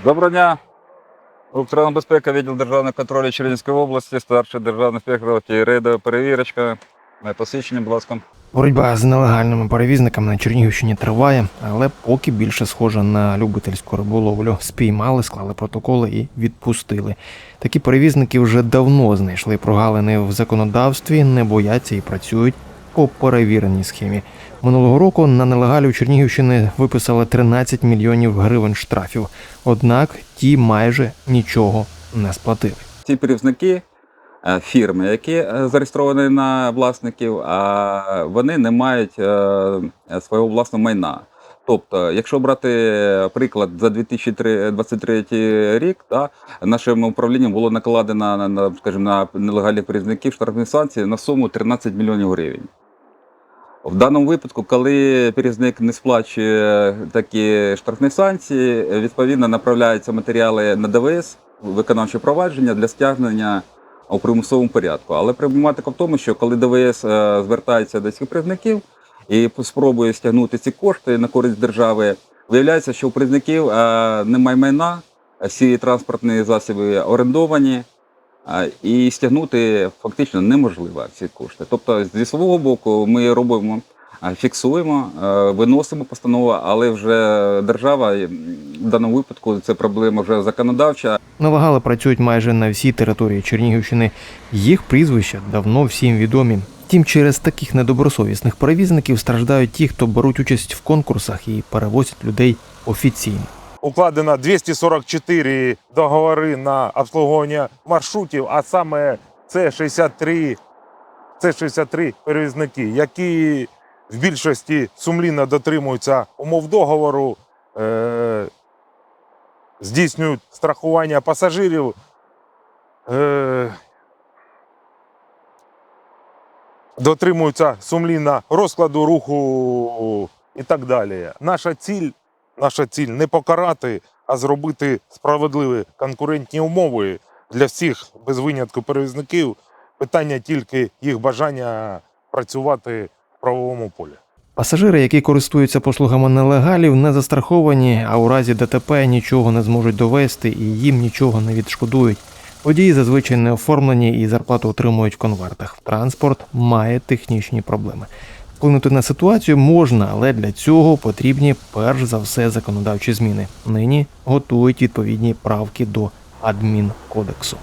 Доброго дня. Укртрана безпека, відділ державного контролю Чернігівської області, старший державний інспектор рейдова перевірочка. Посвідчення, будь ласка. Боротьба з нелегальними перевізниками на Чернігівщині триває, але поки більше схожа на любительську риболовлю. Спіймали, склали протоколи і відпустили. Такі перевізники вже давно знайшли прогалини в законодавстві, не бояться і працюють по перевіреній схемі. Минулого року на нелегалів Чернігівщини виписали 13 мільйонів гривень штрафів. Однак ті майже нічого не сплатили. Ці перевізники е, фірми, які е, зареєстровані на власників, а вони не мають е, свого власного майна. Тобто, якщо брати приклад за 2023 рік, да, нашим управлінням було накладено на, на, скажімо, на нелегальних перевізників штрафні санкції на суму 13 мільйонів гривень. В даному випадку, коли перевізник не сплачує такі штрафні санкції, відповідно направляються матеріали на ДВС, виконавче провадження для стягнення у примусовому порядку. Але проблематика в тому, що коли ДВС е, звертається до цих перевізників і спробує стягнути ці кошти на користь держави, виявляється, що у перевізників е, немає майна, всі транспортні засоби орендовані. І стягнути фактично неможливо ці кошти. Тобто, зі свого боку, ми робимо, фіксуємо, виносимо постанову, але вже держава в даному випадку це проблема вже законодавча. Нелегали працюють майже на всій території Чернігівщини. Їх прізвища давно всім відомі. Втім, через таких недобросовісних перевізників страждають ті, хто беруть участь в конкурсах і перевозять людей офіційно. Укладено 244 договори на обслуговування маршрутів, а саме це 63, це 63 перевізники, які в більшості сумлінно дотримуються умов договору, е- здійснюють страхування пасажирів. Е- дотримуються сумлінно розкладу руху і так далі. Наша ціль Наша ціль не покарати, а зробити справедливі конкурентні умови для всіх без винятку перевізників. Питання тільки їх бажання працювати в правовому полі. Пасажири, які користуються послугами нелегалів, не застраховані, а у разі ДТП нічого не зможуть довести і їм нічого не відшкодують. Водії зазвичай не оформлені і зарплату отримують в конвертах. Транспорт має технічні проблеми. Вплинути на ситуацію можна, але для цього потрібні перш за все законодавчі зміни. Нині готують відповідні правки до адмінкодексу.